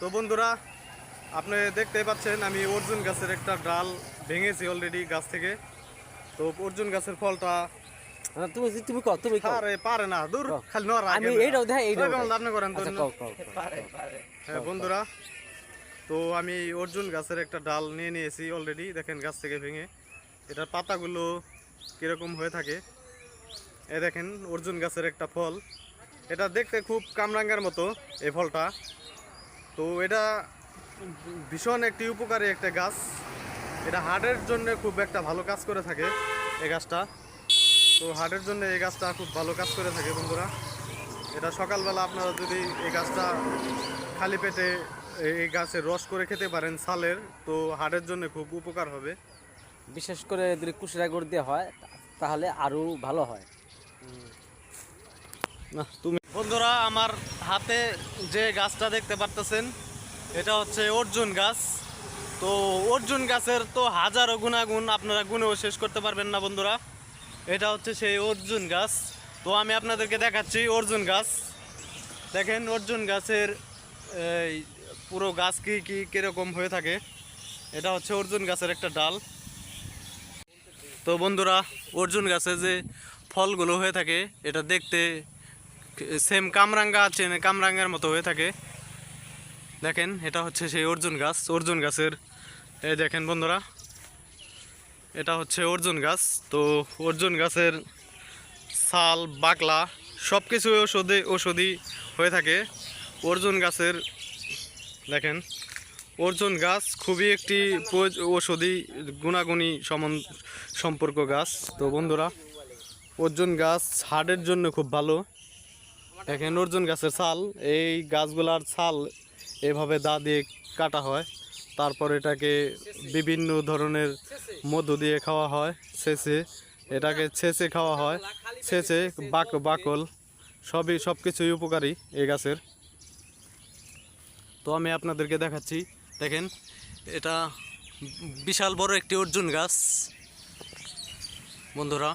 তো বন্ধুরা আপনি দেখতে পাচ্ছেন আমি অর্জুন গাছের একটা ডাল ভেঙেছি অলরেডি গাছ থেকে। তো অর্জুন গাছের ফলটা তুমি তুমি কও তুমি কও। আরে পারে না দূর খালি নড়া আমি এইটাও দেখাই এইটাও দেখাই। আপনি করেন তো আচ্ছা। হ্যাঁ বন্ধুরা তো আমি অর্জুন গাছের একটা ডাল নিয়ে নিয়েছি অলরেডি দেখেন গাছ থেকে ভেঙে। এটার পাতাগুলো কীরকম হয়ে থাকে? এ দেখেন অর্জুন গাছের একটা ফল। এটা দেখতে খুব কামরাঙ্গার মতো এই ফলটা। তো এটা ভীষণ একটি উপকারী একটা গাছ। এটা হার্টের জন্য খুব একটা ভালো কাজ করে থাকে এই গাছটা। তো হার্টের জন্য এই গাছটা খুব ভালো কাজ করে থাকে বন্ধুরা। এটা সকালবেলা আপনারা যদি এই গাছটা খালি পেটে এই গাছের রস করে খেতে পারেন সালের তো হার্টের জন্য খুব উপকার হবে। বিশেষ করে যদি কুশরা করে দেওয়া হয় তাহলে আরও ভালো হয়। না তুমি বন্ধুরা আমার হাতে যে গাছটা দেখতে পারতেছেন, এটা হচ্ছে অর্জুন গাছ। তো অর্জুন গাছের তো হাজারো গুণাগুণ আপনারা গুণেও শেষ করতে পারবেন না বন্ধুরা। এটা হচ্ছে সেই অর্জুন গাছ। তো আমি আপনাদেরকে দেখাচ্ছি অর্জুন গাছ। দেখেন অর্জুন গাছের, এই পুরো গাছ কি কি, কীরকম হয়ে থাকে। এটা হচ্ছে অর্জুন গাছের একটা ডাল। তো বন্ধুরা, অর্জুন গাছে যে ফলগুলো হয়ে থাকে, এটা দেখতে সেম কামরাঙ্গা আছে কামরাঙ্গার মতো হয়ে থাকে। দেখেন, এটা হচ্ছে সেই অর্জুন গাছ, অর্জুন গাছের, এই দেখেন বন্ধুরা, এটা হচ্ছে অর্জুন গাছ। তো অর্জুন গাছের ছাল, বাকলা সব কিছু ওষুধে ওষুধি হয়ে থাকে। অর্জুন গাছের, দেখেন, অর্জুন গাছ খুবই একটি ঔষধি গুণাগুণী সম্পর্ক গাছ। তো বন্ধুরা, অর্জুন গাছ হার্টের জন্য খুব ভালো। দেখেন অর্জুন গাছের ছাল, এই গাছগুলার ছাল এভাবে দা দিয়ে কাটা হয়। তারপর এটাকে বিভিন্ন ধরনের মধু দিয়ে খাওয়া হয়, ছেঁচে। এটাকে ছেঁচে খাওয়া হয়, ছেঁচে, বাক, বাকল, সবই সব কিছুই উপকারী এই গাছের। তো আমি আপনাদেরকে দেখাচ্ছি, দেখেন, এটা বিশাল বড় একটি অর্জুন গাছ। বন্ধুরা